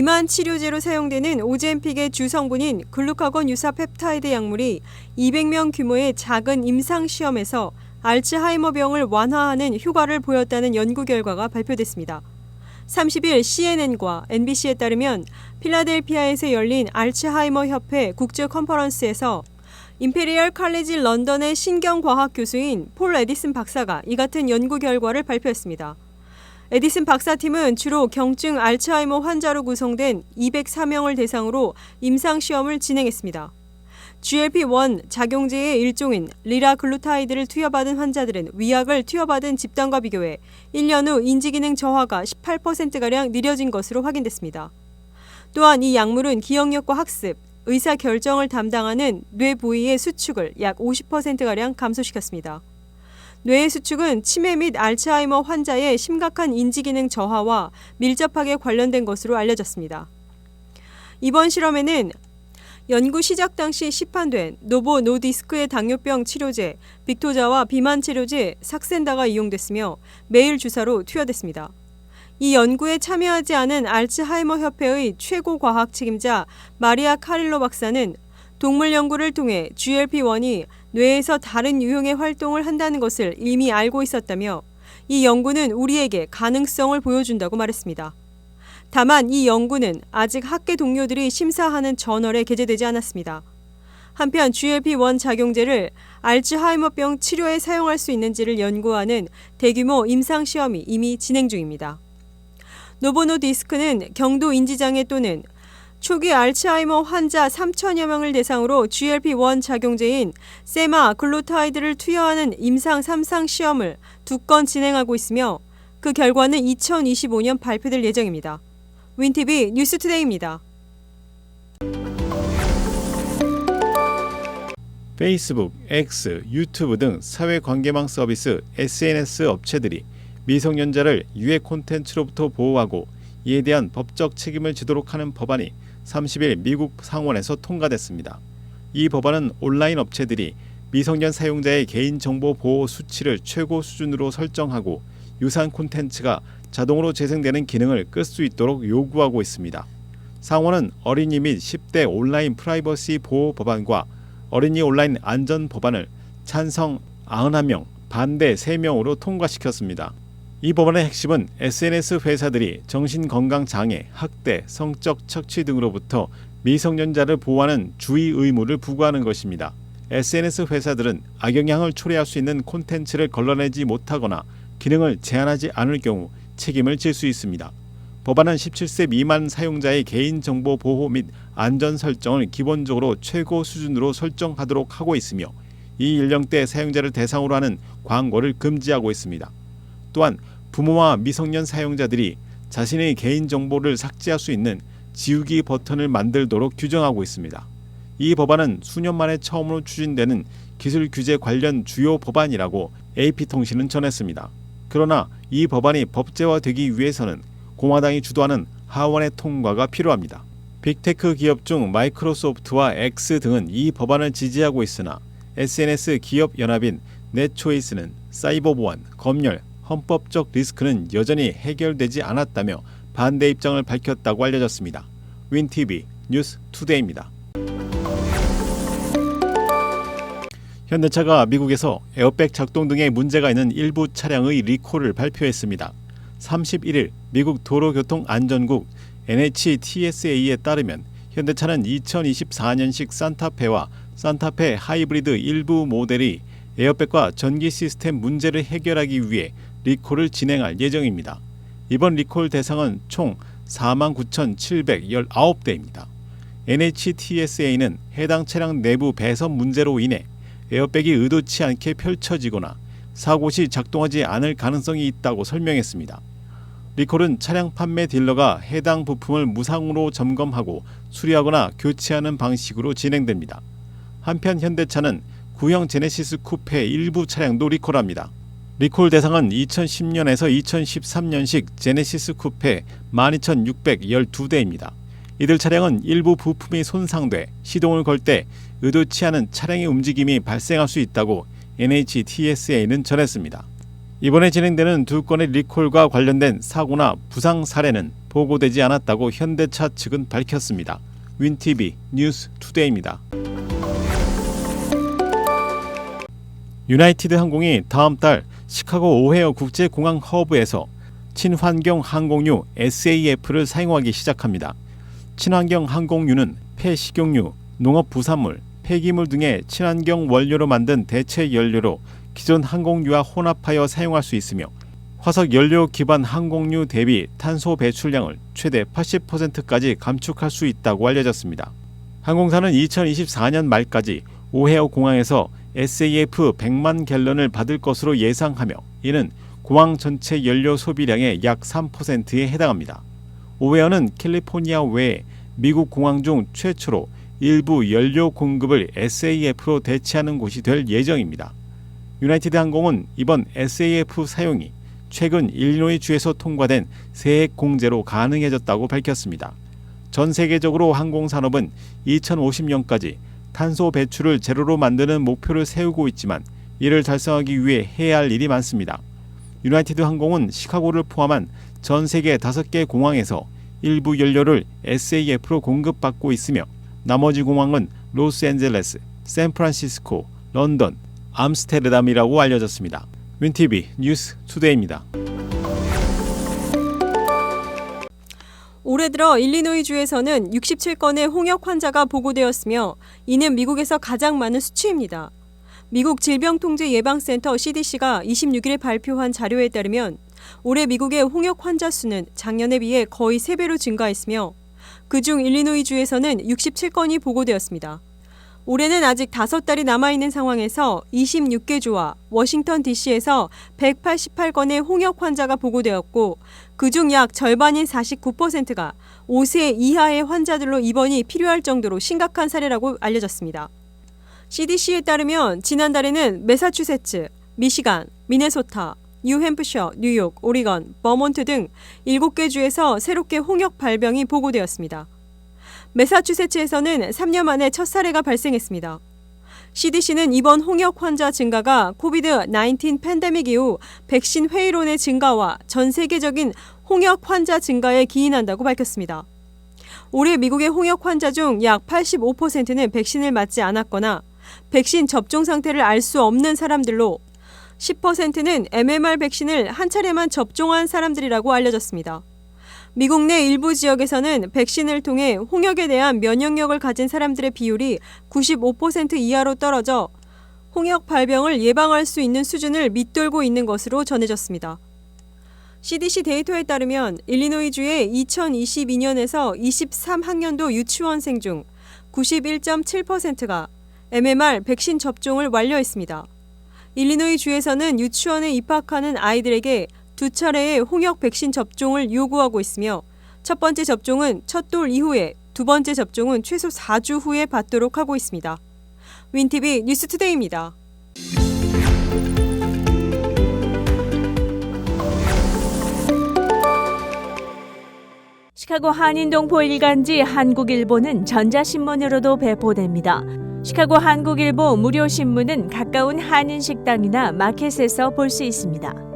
비만 치료제로 사용되는 오젠픽의 주성분인 글루카곤 유사 펩타이드 약물이 200명 규모의 작은 임상 시험에서 알츠하이머병을 완화하는 효과를 보였다는 연구 결과가 발표됐습니다. 30일 CNN과 NBC에 따르면 필라델피아에서 열린 알츠하이머 협회 국제 컨퍼런스에서 임페리얼 칼리지 런던의 신경과학 교수인 폴 에디슨 박사가 이 같은 연구 결과를 발표했습니다. 에디슨 박사팀은 주로 경증 알츠하이머 환자로 구성된 204명을 대상으로 임상시험을 진행했습니다. GLP-1 작용제의 일종인 리라글루타이드를 투여받은 환자들은 위약을 투여받은 집단과 비교해 1년 후 인지기능 저하가 18%가량 느려진 것으로 확인됐습니다. 또한 이 약물은 기억력과 학습, 의사 결정을 담당하는 뇌 부위의 수축을 약 50%가량 감소시켰습니다. 뇌의 수축은 치매 및 알츠하이머 환자의 심각한 인지기능 저하와 밀접하게 관련된 것으로 알려졌습니다. 이번 실험에는 연구 시작 당시 시판된 노보 노디스크의 당뇨병 치료제 빅토자와 비만 치료제 삭센다가 이용됐으며 매일 주사로 투여됐습니다. 이 연구에 참여하지 않은 알츠하이머 협회의 최고 과학 책임자 마리아 카릴로 박사는 동물 연구를 통해 GLP-1이 뇌에서 다른 유형의 활동을 한다는 것을 이미 알고 있었다며 이 연구는 우리에게 가능성을 보여준다고 말했습니다. 다만 이 연구는 아직 학계 동료들이 심사하는 저널에 게재되지 않았습니다. 한편 GLP-1 작용제를 알츠하이머병 치료에 사용할 수 있는지를 연구하는 대규모 임상 시험이 이미 진행 중입니다. 노보노 디스크는 경도 인지장애 또는 초기 알츠하이머 환자 3천여 명을 대상으로 GLP-1 작용제인 세마 글루타이드를 투여하는 임상 3상 시험을 두 건 진행하고 있으며 그 결과는 2025년 발표될 예정입니다. 윈티비 뉴스투데이입니다. 페이스북, X, 유튜브 등 사회관계망 서비스 SNS 업체들이 미성년자를 유해 콘텐츠로부터 보호하고 이에 대한 법적 책임을 지도록 하는 법안이 30일 미국 상원에서 통과됐습니다. 이 법안은 온라인 업체들이 미성년 사용자의 개인정보 보호 수치를 최고 수준으로 설정하고 유사한 콘텐츠가 자동으로 재생되는 기능을 끌 수 있도록 요구하고 있습니다. 상원은 어린이 및 10대 온라인 프라이버시 보호 법안과 어린이 온라인 안전 법안을 찬성 91명, 반대 3명으로 통과시켰습니다. 이 법안의 핵심은 SNS 회사들이 정신건강 장애, 학대, 성적 착취 등으로부터 미성년자를 보호하는 주의 의무를 부과하는 것입니다. SNS 회사들은 악영향을 초래할 수 있는 콘텐츠를 걸러내지 못하거나 기능을 제한하지 않을 경우 책임을 질 수 있습니다. 법안은 17세 미만 사용자의 개인정보 보호 및 안전 설정을 기본적으로 최고 수준으로 설정하도록 하고 있으며 이 연령대 사용자를 대상으로 하는 광고를 금지하고 있습니다. 또한 부모와 미성년 사용자들이 자신의 개인 정보를 삭제할 수 있는 지우기 버튼을 만들도록 규정하고 있습니다. 이 법안은 수년 만에 처음으로 추진되는 기술 규제 관련 주요 법안이라고 AP통신은 전했습니다. 그러나 이 법안이 법제화되기 위해서는 공화당이 주도하는 하원의 통과가 필요합니다. 빅테크 기업 중 마이크로소프트와 X 등은 이 법안을 지지하고 있으나 SNS 기업 연합인 넷초이스는 사이버 보안, 검열, 헌법적 리스크는 여전히 해결되지 않았다며 반대 입장을 밝혔다고 알려졌습니다. 윈티비 뉴스 투데이입니다. 현대차가 미국에서 에어백 작동 등의 문제가 있는 일부 차량의 리콜을 발표했습니다. 31일 미국 도로교통안전국 NHTSA에 따르면 현대차는 2024년식 산타페와 산타페 하이브리드 일부 모델이 에어백과 전기 시스템 문제를 해결하기 위해 리콜을 진행할 예정입니다. 이번 리콜 대상은 총 49,719대입니다. NHTSA는 해당 차량 내부 배선 문제로 인해 에어백이 의도치 않게 펼쳐지거나 사고 시 작동하지 않을 가능성이 있다고 설명했습니다. 리콜은 차량 판매 딜러가 해당 부품을 무상으로 점검하고 수리하거나 교체하는 방식으로 진행됩니다. 한편 현대차는 구형 제네시스 쿠페 일부 차량도 리콜합니다. 리콜 대상은 2010년에서 2013년식 제네시스 쿠페 12,612대입니다. 이들 차량은 일부 부품이 손상돼 시동을 걸 때 의도치 않은 차량의 움직임이 발생할 수 있다고 NHTSA는 전했습니다. 이번에 진행되는 두 건의 리콜과 관련된 사고나 부상 사례는 보고되지 않았다고 현대차 측은 밝혔습니다. 윈티비 뉴스 투데이입니다. 유나이티드 항공이 다음 달 시카고 오헤어 국제공항 허브에서 친환경 항공유 SAF를 사용하기 시작합니다. 친환경 항공유는 폐식용유, 농업 부산물, 폐기물 등의 친환경 원료로 만든 대체 연료로 기존 항공유와 혼합하여 사용할 수 있으며 화석 연료 기반 항공유 대비 탄소 배출량을 최대 80%까지 감축할 수 있다고 알려졌습니다. 항공사는 2024년 말까지 오헤어 공항에서 SAF 100만 갤런을 받을 것으로 예상하며 이는 공항 전체 연료 소비량의 약 3%에 해당합니다. 오웨어는 캘리포니아 외에 미국 공항 중 최초로 일부 연료 공급을 SAF로 대체하는 곳이 될 예정입니다. 유나이티드 항공은 이번 SAF 사용이 최근 일리노이 주에서 통과된 세액 공제로 가능해졌다고 밝혔습니다. 전 세계적으로 항공 산업은 2050년까지 탄소 배출을 제로로 만드는 목표를 세우고 있지만 이를 달성하기 위해 해야 할 일이 많습니다. 유나이티드 항공은 시카고를 포함한 전 세계 5개 공항에서 일부 연료를 SAF로 공급받고 있으며 나머지 공항은 로스앤젤레스, 샌프란시스코, 런던, 암스테르담이라고 알려졌습니다. 윈티비 뉴스 투데이입니다. 올해 들어 일리노이주에서는 67건의 홍역 환자가 보고되었으며 이는 미국에서 가장 많은 수치입니다. 미국 질병통제예방센터 CDC가 26일에 발표한 자료에 따르면 올해 미국의 홍역 환자 수는 작년에 비해 거의 3배로 증가했으며 그중 일리노이주에서는 67건이 보고되었습니다. 올해는 아직 5달이 남아있는 상황에서 26개 주와 워싱턴 DC에서 188건의 홍역 환자가 보고되었고 그중 약 절반인 49%가 5세 이하의 환자들로 입원이 필요할 정도로 심각한 사례라고 알려졌습니다. CDC에 따르면 지난달에는 매사추세츠, 미시간, 미네소타, 뉴햄프셔, 뉴욕, 오리건, 버몬트 등 7개 주에서 새롭게 홍역 발병이 보고되었습니다. 매사추세츠에서는 3년 만에 첫 사례가 발생했습니다. CDC는 이번 홍역 환자 증가가 코비드-19 팬데믹 이후 백신 회의론의 증가와 전 세계적인 홍역 환자 증가에 기인한다고 밝혔습니다. 올해 미국의 홍역 환자 중 약 85%는 백신을 맞지 않았거나 백신 접종 상태를 알 수 없는 사람들로 10%는 MMR 백신을 한 차례만 접종한 사람들이라고 알려졌습니다. 미국 내 일부 지역에서는 백신을 통해 홍역에 대한 면역력을 가진 사람들의 비율이 95% 이하로 떨어져 홍역 발병을 예방할 수 있는 수준을 밑돌고 있는 것으로 전해졌습니다. CDC 데이터에 따르면 일리노이주의 2022년에서 23학년도 유치원생 중 91.7%가 MMR 백신 접종을 완료했습니다. 일리노이 주에서는 유치원에 입학하는 아이들에게 두 차례의 홍역 백신 접종을 요구하고 있으며 첫 번째 접종은 첫 돌 이후에 두 번째 접종은 최소 4주 후에 받도록 하고 있습니다. 윈티비 뉴스투데이입니다. 시카고 한인동포 일간지 한국일보는 전자신문으로도 배포됩니다. 시카고 한국일보 무료 신문은 가까운 한인 식당이나 마켓에서 볼 수 있습니다.